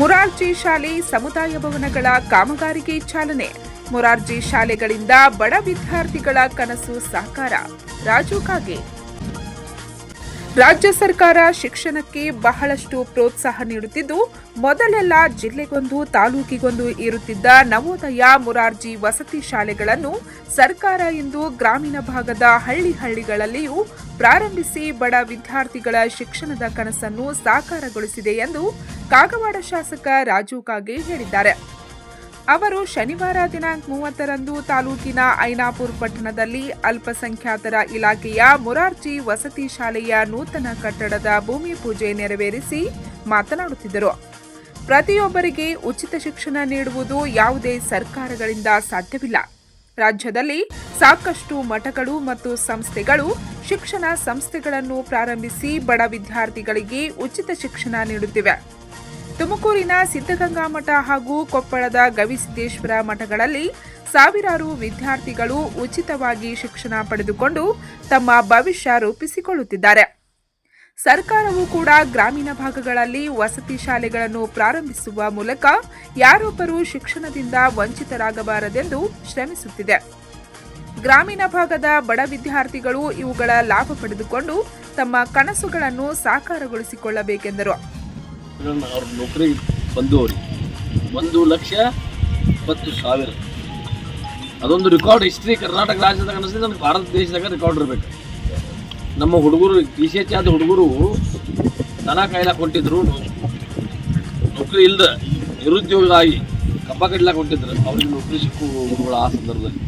ಮುರಾರ್ಜಿ ಶಾಲೆ ಸಮುದಾಯ ಭವನಗಳ ಕಾಮಗಾರಿಗೆ ಚಾಲನೆ. ಮುರಾರ್ಜಿ ಶಾಲೆಗಳಿಂದ ಬಡ ವಿದ್ಯಾರ್ಥಿಗಳ ಕನಸು ಸಾಕಾರ. ರಾಜು ಕಾಗೆ. ರಾಜ್ಯ ಸರ್ಕಾರ ಶಿಕ್ಷಣಕ್ಕೆ ಬಹಳಷ್ಟು ಪ್ರೋತ್ಸಾಹ ನೀಡುತ್ತಿದ್ದು, ಮೊದಲೆಲ್ಲ ಜಿಲ್ಲೆಗೊಂದು ತಾಲೂಕಿಗೊಂದು ಇರುತ್ತಿದ್ದ ನವೋದಯ ಮುರಾರ್ಜಿ ವಸತಿ ಶಾಲೆಗಳನ್ನು ಸರ್ಕಾರ ಇಂದು ಗ್ರಾಮೀಣ ಭಾಗದ ಹಳ್ಳಿ ಹಳ್ಳಿಗಳಲ್ಲಿಯೂ ಪ್ರಾರಂಭಿಸಿ ಬಡ ವಿದ್ಯಾರ್ಥಿಗಳ ಶಿಕ್ಷಣದ ಕನಸನ್ನು ಸಾಕಾರಗೊಳಿಸಿದೆ ಎಂದು ಕಾಗವಾಡ ಶಾಸಕ ರಾಜು ಕಾಗೆ ಹೇಳಿದ್ದಾರೆ. ಅವರು ಶನಿವಾರ ದಿನಾಂಕ ಮೂವತ್ತರಂದು ತಾಲೂಕಿನ ಐನಾಪುರ್ ಪಟ್ಟಣದಲ್ಲಿ ಅಲ್ಪಸಂಖ್ಯಾತರ ಇಲಾಖೆಯ ಮುರಾರ್ಜಿ ವಸತಿ ಶಾಲೆಯ ನೂತನ ಕಟ್ಟಡದ ಭೂಮಿ ಪೂಜೆ ನೆರವೇರಿಸಿ ಮಾತನಾಡುತ್ತಿದ್ದರು. ಪ್ರತಿಯೊಬ್ಬರಿಗೆ ಉಚಿತ ಶಿಕ್ಷಣ ನೀಡುವುದು ಯಾವುದೇ ಸರ್ಕಾರಗಳಿಂದ ಸಾಧ್ಯವಿಲ್ಲ. ರಾಜ್ಯದಲ್ಲಿ ಸಾಕಷ್ಟು ಮಠಗಳು ಮತ್ತು ಸಂಸ್ಥೆಗಳು ಶಿಕ್ಷಣ ಸಂಸ್ಥೆಗಳನ್ನು ಪ್ರಾರಂಭಿಸಿ ಬಡ ವಿದ್ಯಾರ್ಥಿಗಳಿಗೆ ಉಚಿತ ಶಿಕ್ಷಣ ನೀಡುತ್ತಿವೆ. ತುಮಕೂರಿನ ಸಿದ್ಧಗಂಗಾ ಮಠ ಹಾಗೂ ಕೊಪ್ಪಳದ ಗವಿಸಿದ್ದೇಶ್ವರ ಮಠಗಳಲ್ಲಿ ಸಾವಿರಾರು ವಿದ್ಯಾರ್ಥಿಗಳು ಉಚಿತವಾಗಿ ಶಿಕ್ಷಣ ಪಡೆದುಕೊಂಡು ತಮ್ಮ ಭವಿಷ್ಯ ರೂಪಿಸಿಕೊಳ್ಳುತ್ತಿದ್ದಾರೆ. ಸರ್ಕಾರವು ಕೂಡ ಗ್ರಾಮೀಣ ಭಾಗಗಳಲ್ಲಿ ವಸತಿ ಶಾಲೆಗಳನ್ನು ಪ್ರಾರಂಭಿಸುವ ಮೂಲಕ ಯಾರೊಬ್ಬರೂ ಶಿಕ್ಷಣದಿಂದ ವಂಚಿತರಾಗಬಾರದೆಂದು ಶ್ರಮಿಸುತ್ತಿದೆ. ಗ್ರಾಮೀಣ ಭಾಗದ ಬಡ ವಿದ್ಯಾರ್ಥಿಗಳು ಇವುಗಳ ಲಾಭ ಪಡೆದುಕೊಂಡು ತಮ್ಮ ಕನಸುಗಳನ್ನು ಸಾಕಾರಗೊಳಿಸಿಕೊಳ್ಳಬೇಕೆಂದರು. ಗಳನ್ನ ಅವ್ರ ನೌಕರಿ ಬಂದು ಅವ್ರಿಗೆ. ಒಂದು ಲಕ್ಷ ಇಪ್ಪತ್ತು ಸಾವಿರ. ಅದೊಂದು ರೆಕಾರ್ಡ್ ಹಿಸ್ಟ್ರಿ ಕರ್ನಾಟಕ ರಾಜ್ಯದಾಗ ಅನಿಸಿದ್ರೆ ನಮ್ಮ ಭಾರತ ದೇಶದಾಗ ರೆಕಾರ್ಡ್ ಇರಬೇಕು. ನಮ್ಮ ಹುಡುಗರು ಟಿ ಸಿ ಎಚ್ ಆದ ಹುಡುಗರು ದನ ಕಾಯ್ಲಾಕ್ ಕೊಟ್ಟಿದ್ರು, ನೌಕರಿ ಇಲ್ದ ನಿರುದ್ಯೋಗ ಆಗಿ ಕಬ್ಬ ಕಡ್ಲಾಕ್ ಕೊಟ್ಟಿದ್ರು. ಅವ್ರಿಗೆ ನೌಕರಿ ಸಿಕ್ಕು ಹುಡುಗರು ಆ ಸಂದರ್ಭದಲ್ಲಿ.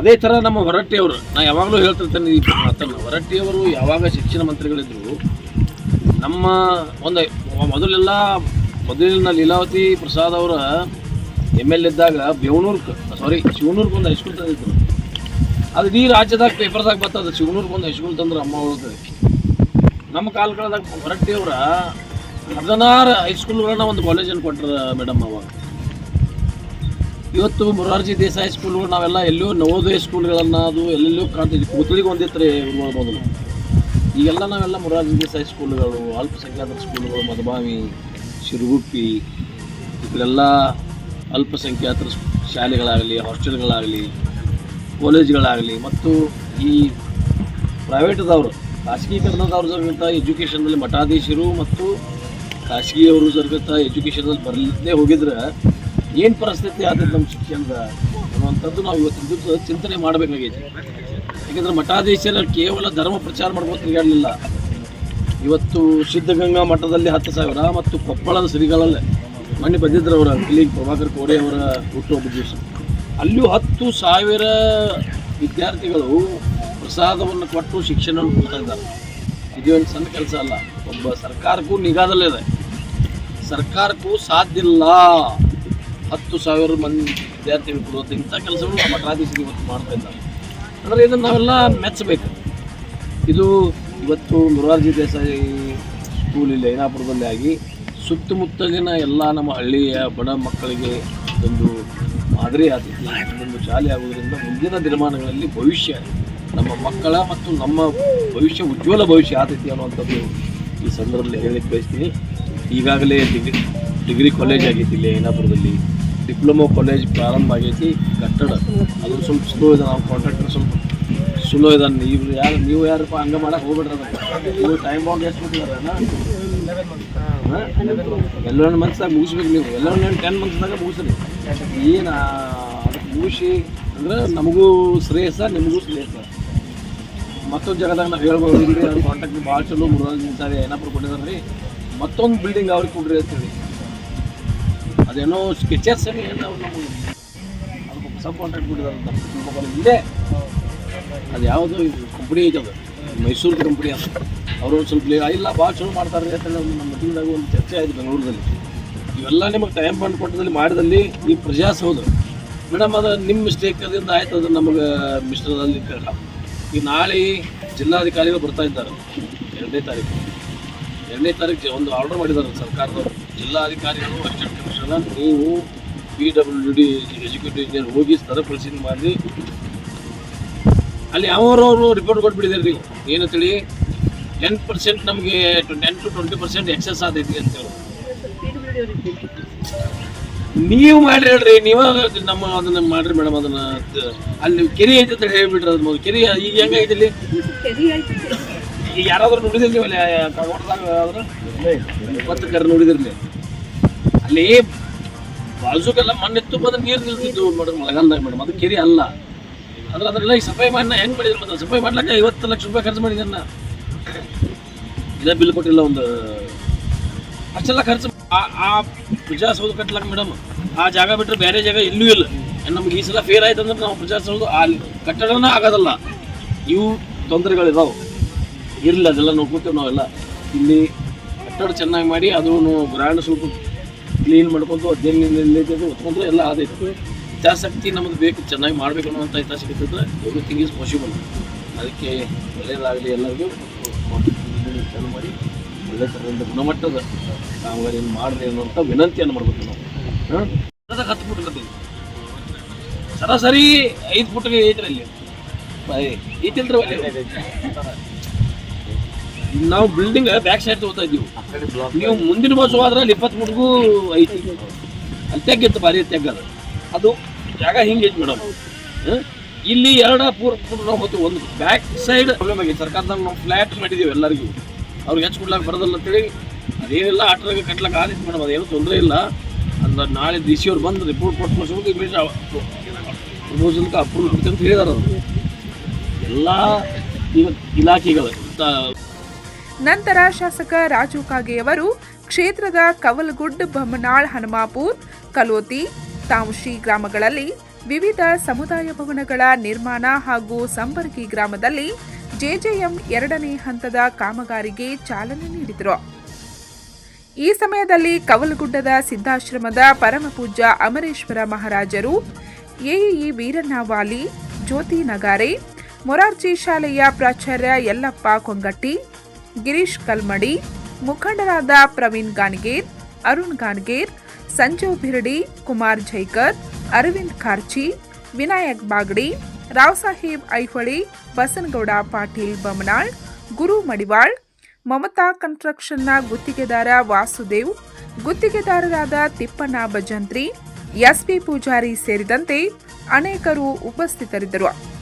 ಅದೇ ಥರ ನಮ್ಮ ಹೊರಟ್ಟಿಯವರು ನಾ ಯಾವಾಗಲೂ ಹೇಳ್ತಿರ್ತೇನೆ ಈ ಮಾತನ್ನು. ಹೊರಟ್ಟಿಯವರು ಯಾವಾಗ ಶಿಕ್ಷಣ ಮಂತ್ರಿಗಳಿದ್ರು ನಮ್ಮ ಒಂದು ಮೊದಲೆಲ್ಲ ಮೊದಲಿನ ಲೀಲಾವತಿ ಪ್ರಸಾದ್ ಅವರ ಎಂ ಎಲ್ ಇದ್ದಾಗ ಬೇವನೂರ್ಗೆ ಸಾರಿ ಶಿವನೂರ್ಗೆ ಒಂದು ಹೈಸ್ಕೂಲ್ ತಂದಿದ್ರು. ಅದು ಇಡೀ ರಾಜ್ಯದಾಗ ಪೇಪರ್ದಾಗ ಬರ್ತದೆ ಶಿವನೂರ್ಗೆ ಒಂದು ಹೈಸ್ಕೂಲ್ ತಂದ್ರೆ ಅಮ್ಮ ಹೋಗುತ್ತೆ ನಮ್ಮ ಕಾಲಗಳದಾಗ ಹೊರಟ್ಟಿಯವ್ರ ಹದಿನಾರು ಹೈಸ್ಕೂಲ್ಗಳನ್ನ ಒಂದು ಕಾಲೇಜನ್ನು ಕೊಟ್ಟರು ಮೇಡಮ್ ಅವಾಗ. ಇವತ್ತು ಮೊರಾರ್ಜಿ ದೇಸಾಯಿ ಸ್ಕೂಲ್ಗಳು ನಾವೆಲ್ಲ ಎಲ್ಲೋ ನವೋದಯ ಸ್ಕೂಲ್ಗಳನ್ನು ಅದು ಎಲ್ಲೆಲ್ಲೋ ಕಾಣ್ತಿದ್ವಿ. ಕೂತಳಿಗೆ ಒಂದಿತ್ತು ಮೊದಲು. ಈಗೆಲ್ಲ ನಾವೆಲ್ಲ ಮೊರಾರ್ಜಿ ದೇಸಾಯಿ ಸ್ಕೂಲ್ಗಳು, ಅಲ್ಪಸಂಖ್ಯಾತರ ಸ್ಕೂಲ್ಗಳು, ಮಧುಬಾವಿ, ಶಿರುಗುಪ್ಪಿ, ಇವರೆಲ್ಲ ಅಲ್ಪಸಂಖ್ಯಾತ ಅಲ್ಪಸಂಖ್ಯಾತರ ಶಾಲೆಗಳಾಗಲಿ, ಹಾಸ್ಟೆಲ್ಗಳಾಗಲಿ, ಕಾಲೇಜ್ಗಳಾಗಲಿ, ಮತ್ತು ಈ ಪ್ರೈವೇಟ್ದವರು, ಖಾಸಗೀಕರಣದವ್ರ ಜರುಗಿಂತ ಎಜುಕೇಷನ್ನಲ್ಲಿ ಮಠಾಧೀಶರು ಮತ್ತು ಖಾಸಗಿಯವರು ಜರುಗಿಂತ ಎಜುಕೇಷನಲ್ಲಿ ಬರಲೇ ಹೋಗಿದ್ರೆ ಏನು ಪರಿಸ್ಥಿತಿ ಆದ್ರೆ ನಮ್ಮ ಶಿಕ್ಷಣದ ಅನ್ನುವಂಥದ್ದು ನಾವು ಇವತ್ತಿನ ಚಿಂತನೆ ಮಾಡಬೇಕಾಗೈತಿ. ಯಾಕಂದ್ರೆ ಮಠಾಧೀಶರ ಕೇವಲ ಧರ್ಮ ಪ್ರಚಾರ ಮಾಡ್ಬೋದು ತಿರುಗಾಡಲಿಲ್ಲ ಇವತ್ತು ಸಿದ್ಧಗಂಗಾ ಮಠದಲ್ಲಿ ಹತ್ತು ಸಾವಿರ ಮತ್ತು ಕೊಪ್ಪಳದ ಮಣ್ಣಿ ಬಂದಿದ್ರು ಅವರ ಇಲ್ಲಿ ಪ್ರಭಾಕರ್ ಕೋರೆ ಅವರ ಹುಟ್ಟುಹಬ್ಬ ದಿವಸ. ಅಲ್ಲಿಯೂ ಹತ್ತು ಸಾವಿರ ವಿದ್ಯಾರ್ಥಿಗಳು ಪ್ರಸಾದವನ್ನು ಕೊಟ್ಟು ಶಿಕ್ಷಣವನ್ನು ಕೊಡ್ತಾ ಇದ್ದಾರೆ. ಇದು ಒಂದು ಸಣ್ಣ ಕೆಲಸ ಅಲ್ಲ, ಒಬ್ಬ ಸರ್ಕಾರಕ್ಕೂ ನಿಗಾದಲ್ಲಿದೆ ಸರ್ಕಾರಕ್ಕೂ ಸಾಧ್ಯ ಇಲ್ಲ. ಹತ್ತು ಸಾವಿರ ಮಂದಿ ವಿದ್ಯಾರ್ಥಿಗಳು ಕೊಡುವಂಥ ಇಂಥ ಕೆಲಸಗಳು ನಮ್ಮ ಮಠಾಧೀಶರು ಇವತ್ತು ಮಾಡ್ತಾ ಇದ್ದಾರೆ. ಅಂದರೆ ಇದನ್ನು ನಾವೆಲ್ಲ ಮೆಚ್ಚಬೇಕು ಇದು ಇವತ್ತು ಮೊರಾರ್ಜಿ ದೇಸಾಯಿ ಸ್ಕೂಲ್ ಇಲ್ಲಿ ಐನಾಪುರದಲ್ಲಿ ಆಗಿ ಸುತ್ತಮುತ್ತಲಿನ ಎಲ್ಲ ನಮ್ಮ ಹಳ್ಳಿಯ ಬಡ ಮಕ್ಕಳಿಗೆ ಒಂದು ಮಾದರಿ ಆದಿತ್ತು ಒಂದು ಶಾಲೆ ಆಗುವುದರಿಂದ ಮುಂದಿನ ದಿನಮಾನಗಳಲ್ಲಿ ಭವಿಷ್ಯ ನಮ್ಮ ಮಕ್ಕಳ ಮತ್ತು ನಮ್ಮ ಭವಿಷ್ಯ ಉಜ್ವಲ ಭವಿಷ್ಯ ಆತೈತಿ ಅನ್ನುವಂಥದ್ದು ಈ ಸಂದರ್ಭದಲ್ಲಿ ಹೇಳಲಿಕ್ಕೆ ಬಯಸ್ತೀನಿ. ಈಗಾಗಲೇ ಡಿಗ್ರಿ ಡಿಗ್ರಿ ಕಾಲೇಜ್ ಆಗಿತ್ತು ಇಲ್ಲಿ ಐನಾಪುರದಲ್ಲಿ. ಡಿಪ್ಲೊಮಾ ಕಾಲೇಜ್ ಪ್ರಾರಂಭ ಆಗೈತಿ, ಕಟ್ಟಡ. ಅದು ಸ್ವಲ್ಪ ಸ್ಲೋ ಇದೆ, ನಾವು ಕಾಂಟ್ರಾಕ್ಟರ್ ಸ್ವಲ್ಪ ಸ್ಲೋ ಇದೆ ನೀವು ಯಾರು ನೀವು ಯಾರಪ್ಪ ಹಂಗೆ ಮಾಡಕ್ಕೆ ಹೋಗ್ಬಿಡ್ರಿ ನೀವು ಟೈಮ್ ಬಾಂಡ್ ಎಷ್ಟು ಬಿಟ್ಟಿದಾರಣ್ಣ ಎಲ್ಲೊಂದು ಮಂತ್ಸ್ದಾಗ ಮುಗಿಸ್ಬೇಕು ನೀವು. ಎಲ್ಲೊಂದು ಟೆನ್ ಮಂತ್ಸ್ದಾಗ ಮುಗಿಸ್ರಿ. ಏನು ಅದಕ್ಕೆ ಮುಗಿಸಿ ಅಂದ್ರೆ ನಮಗೂ ಶ್ರೇಯಸ್ಸ, ನಿಮಗೂ ಶ್ರೇಯಸ್ಸ ಮತ್ತೊಂದು ಜಾಗದಾಗ ನಾವು ಹೇಳ್ಬೋದು, ಅವ್ರ ಕಾಂಟ್ಯಾಕ್ಟ್ ಭಾಳ ಚಲೋ ಮುರಾರ್ಜಿ ಸಾರಿ ಏನಪ್ಪ ಕೊಟ್ಟಿದ್ದಾರೆ ರೀ. ಮತ್ತೊಂದು ಬಿಲ್ಡಿಂಗ್ ಅವ್ರಿಗೆ ಕೊಡ್ರಿ ಅಂತೇಳಿ. ಅದೇನೋ ಸ್ಕೆಚಸ್ ಸಬ್ ಕಾಂಟ್ರಾಕ್ಟ್ ಬಿಟ್ಟಿದ್ದಾರೆ. ಇದೆ. ಅದು ಯಾವುದು ಕಂಪ್ನಿ ಐತೆ ಅದು. ಮೈಸೂರು ಕಂಪ್ನಿ ಅದು. ಅವರು ಸ್ವಲ್ಪ ಇಲ್ಲ, ಭಾಳ ಚಲೋ ಮಾಡ್ತಾರೆ ಅಂತ ಹೇಳಿ ಒಂದು ನಮ್ಮ ಮೀಟಿಂಗ್ದಾಗ ಒಂದು ಚರ್ಚೆ ಆಯಿತು ಬೆಂಗಳೂರಲ್ಲಿ. ಇವೆಲ್ಲ ನಿಮಗೆ ಟೈಮ್ ಬಂಡ್ ಕೊಟ್ಟದಲ್ಲಿ ಮಾಡಿದಲ್ಲಿ ಈ ಹೌದು ಮೇಡಮ್, ಅದು ನಿಮ್ಮ ಮಿಸ್ಟೇಕ್ ಅದರಿಂದ ಆಯ್ತು, ಅದು ನಮಗೆ ಮಿಶ್ರದಲ್ಲಿ ಈ ನಾಳೆ ಜಿಲ್ಲಾಧಿಕಾರಿಗಳು ಬರ್ತಾ ಇದ್ದಾರೆ. ಎರಡನೇ ತಾರೀಕು. ಎರಡನೇ ತಾರೀಕು ಒಂದು ಆರ್ಡರ್ ಮಾಡಿದ್ದಾರೆ ಸರ್ಕಾರದವರು ಜಿಲ್ಲಾಧಿಕಾರಿಗಳು ಕಮಿಷನರ್ ನೀವು P W D executive engineer ಹೋಗಿ ಸ್ಥಳ ಪರಿಶೀಲನೆ ಮಾಡಿ. ಅಲ್ಲಿ ಯಾವರವರು ರಿಪೋರ್ಟ್ ಕೊಟ್ಬಿಟ್ಟಿದ್ದಾರೆ ನೀವು? ಏನಂತೇಳಿ? ಟೆನ್ ಪರ್ಸೆಂಟ್ ನಮಗೆ ten to twenty percent excess ಆದೈತಿ ಅಂತೇಳಿ ನೀವು ಮಾಡಿರಿ ಹೇಳ್ರಿ. ನೀವ ನಮ್ಮ ಅದನ್ನ ಮಾಡ್ರಿ ಮೇಡಮ್ ಅದನ್ನ. ಅಲ್ಲಿ ಕೆರೆ ಐತೆ ಅಂತ ಹೇಳ್ಬಿಟ್ರಿ ಅದ್ರ ಮೊದಲು. ಕೆರೆ ಈಗ ಹೆಂಗೈತಿ ಇಲ್ಲಿ? ಈಗ ಯಾರಾದ್ರೂ ನೋಡಿದಿರ್ಲಿ ಅಲ್ಲಿ ಕಾಗವಾಡದಾಗ ಆದ್ರೆ? ಮತ್ತೆ ಕರೆ ನೋಡಿದಿರ್ಲಿ ಅಲ್ಲಿ ಬಾಜುಗೆಲ್ಲ ಮಣ್ಣಿತ್ತು ಬಂದ್ರೆ ನೀರು ನಿಲ್ತಿದ್ದು ಮೇಡಮ್ ಮಳೆಗಾಲದಾಗ ಮೇಡಮ್. ಅದು ಕೆರೆ ಅಲ್ಲ. ಅಂದ್ರೆ ಅದ್ರೆಲ್ಲ ಈ ಸಫಾಯಿ ಮಾಡಿ ಹೆಂಗ್ ಮಾಡಿದ್ರು ಮತ್ತೆ? ಸಫಾಯಿ ಮಾಡ್ಲಕ್ಕ ಐವತ್ತು ಲಕ್ಷ ರೂಪಾಯಿ ಖರ್ಚು ಮಾಡಿದ್ನ ಇದೇ ಬಿಲ್ ಕೊಟ್ಟಿಲ್ಲ ಒಂದು. ಅಷ್ಟೆಲ್ಲ ಖರ್ಚು ಆ- ಆ ಪ್ರಜಾಸೌಧ ಕಟ್ಲಕ್ಕ ಮೇಡಮ್, ಆ ಜಾಗ ಬಿಟ್ಟರೆ ಬೇರೆ ಜಾಗ ಇಲ್ಲೂ ಇಲ್ಲ. ನಮ್ಗೆ ಈ ಸಲ ಫೇರ್ ಆಯ್ತು ಅಂದ್ರೆ ನಾವು ಪ್ರಜಾಸೌಧ ಆ ಕಟ್ಟಡನ ಆಗೋದಲ್ಲ. ಇವು ತೊಂದರೆಗಳಿದಾವೆ. ಇರಲಿಲ್ಲ ಅದೆಲ್ಲ ನೋಡ್ಕೊತೇವೆ ನಾವೆಲ್ಲ. ಇಲ್ಲಿ ಕಟ್ಟಡ ಚೆನ್ನಾಗಿ ಮಾಡಿ ಅದು ಗ್ರಾಂಡ್ ಸ್ವಲ್ಪ ಕ್ಲೀನ್ ಮಾಡ್ಕೊಂಡು ಅದೇನಿಲ್ಲ ಹೊತ್ಕೊಂಡ್ರೆ ಎಲ್ಲ ಆದಿತ್ತು ಹಿತಾಸಕ್ತಿ ನಮ್ಗೆ ಬೇಕು, ಚೆನ್ನಾಗಿ ಮಾಡಬೇಕು ಅನ್ನೋಂಥ ಹಿತಾಸಕ್ತಿ ಇದ್ದರೆ ಎವ್ರಿಥಿಂಗ್ ಈಸ್ ಪಾಸಿಬಲ್ ಅದಕ್ಕೆ ಒಳ್ಳೆಯದಾಗಲಿ ಎಲ್ಲರಿಗೂ. ಚಾಲು ಮಾಡಿ, ಒಳ್ಳೆ ಥರದಿಂದ ಗುಣಮಟ್ಟದ ಕಾಮಗಾರಿಯನ್ನು ಮಾಡ್ರಿ ಅನ್ನೋಂಥ ವಿನಂತಿಯನ್ನು ಮಾಡ್ಬೇಕು ನಾವು. ಹಾಂ? ಹತ್ತು ಫುಟ್ ಸರಾಸರಿ ಐದು ಫುಟ್ಗೆ ಐತ್ರಿ ಅಲ್ಲಿ ಐತಿಲ್ರಿ ನಾವು ಬಿಲ್ಡಿಂಗ್ ಬ್ಯಾಕ್ ಸೈಡ್ ತಗೋತಾ ಇದ್ದೀವಿ. ನೀವು ಮುಂದಿನ ಬಸ್ ಹೋದ್ರೆ ಅಲ್ಲಿ ಇಪ್ಪತ್ತು ಫುಟ್ಗೂ ಐತಿ. ಅಲ್ಲಿ ತೆಗ್ಗಿತ್ತು ಭಾರಿ ತೆಗ್ಗದ ಅದು. ಜಾಗ ಹಿಂಗೆ ಐತಿ ಮೇಡಮ್. ಇಲ್ಲಿ ಎರಡ ಪೂರ್ ನಾವು ಒಂದು ಬ್ಯಾಕ್ ಸೈಡ್ ಪ್ರಾಬ್ಲಮ್ ಆಗೈತೆ ಸರ್ಕಾರದಾಗ ನಾವು ಫ್ಲ್ಯಾಟ್ ಮಾಡಿದ್ದೀವಿ ಎಲ್ಲರಿಗೂ. ಅವ್ರಿಗೆ ಹೆಚ್ಚು ಕೊಡ್ಲಾಕ ಬರೋದಲ್ಲ ಅಂತೇಳಿ ಅದೇನಿಲ್ಲ ಆಟ್ರಾಗ ಕಟ್ಲಕ್ಕೆ ಆದಿತ್ತು ಮೇಡಮ್. ಅದೇನು ತೊಂದರೆ ಇಲ್ಲ. ಅಂದ್ರೆ ನಾಳೆ ಡಿ ಸಿ ಅವ್ರು ಬಂದು ರಿಪೋರ್ಟ್ ಕೊಟ್ಟು ಮಾಡಿಸ್ಬೇಕು ಇಮಿಡಿಯೇಟ್ ಪ್ರಪೋಸಲ್ಗೆ ಅಪ್ರೂವ್ ಅಂತ ಹೇಳಿದಾರೆ ಎಲ್ಲ ಈಗ ಇಲಾಖೆಗಳು ನಂತರ ಶಾಸಕ ರಾಜು ಕಾಗೆಯವರು ಕ್ಷೇತ್ರದ ಕವಲ್ಗುಡ್ ಬಮ್ಮನಾಳ್ ಹನುಮಾಪುರ್, ಕಲೋತಿ ತಾಂಶಿ ಗ್ರಾಮಗಳಲ್ಲಿ ವಿವಿಧ ಸಮುದಾಯ ಭವನಗಳ ನಿರ್ಮಾಣ ಹಾಗೂ ಸಂಬರ್ಗಿ ಗ್ರಾಮದಲ್ಲಿ ಜೆಜೆಎಂ ಎರಡನೇ ಹಂತದ ಕಾಮಗಾರಿಗೆ ಚಾಲನೆ ನೀಡಿದರು. ಈ ಸಮಯದಲ್ಲಿ ಕವಲಗುಡ್ಡದ ಸಿದ್ಧಾಶ್ರಮದ ಪರಮಪೂಜ್ಯ ಅಮರೇಶ್ವರ ಮಹಾರಾಜರು, ಎಇಇ ವೀರಣ್ಣವಾಲಿ ಜ್ಯೋತಿ ನಗಾರೆ, ಮೊರಾರ್ಜಿ ಶಾಲೆಯ ಪ್ರಾಚಾರ್ಯ ಯಲ್ಲಪ್ಪ ಕೊಂಗಟ್ಟಿ ಗಿರೀಶ್ ಕಲ್ಮಡಿ, ಮುಖಂಡರಾದ ಪ್ರವೀಣ್ ಗಾನ್ಗೇರ್, ಅರುಣ್ ಗಾನ್ಗೇರ್ ಸಂಜೀವ್ ಬಿರಡಿ, ಕುಮಾರ್ ಜೈಕರ್, ಅರವಿಂದ್ ಖಾರ್ಚಿ, ವಿನಾಯಕ್ ಬಾಗಡಿ ರಾವ್ ಸಾಹೇಬ್ ಐಹೊಳಿ, ಬಸನಗೌಡ ಪಾಟೀಲ್ ಬಮನಾಳ್, ಗುರು ಮಡಿವಾಳ್, ಮಮತಾ ಕನ್ಸ್ಟ್ರಕ್ಷನ್ನ ಗುತ್ತಿಗೆದಾರ ವಾಸುದೇವ್, ಗುತ್ತಿಗೆದಾರರಾದ ತಿಪ್ಪಣ್ಣ ಭಜಂತ್ರಿ ಎಸ್ಪಿ ಪೂಜಾರಿ ಸೇರಿದಂತೆ ಅನೇಕರು ಉಪಸ್ಥಿತರಿದ್ದರು.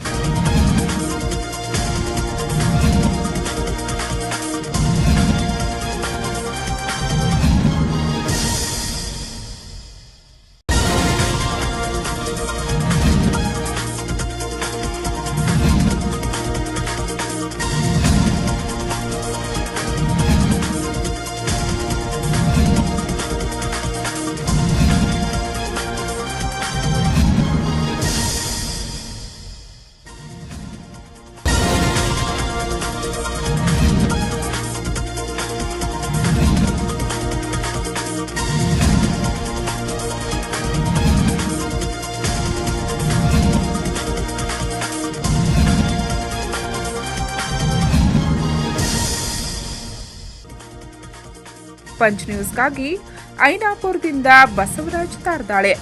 ಪಂಚ್ ನ್ಯೂಸ್ಗಾಗಿ ಐನಾಪುರದಿಂದ ಬಸವರಾಜ್ ತಾರ್ದಾಳೆ.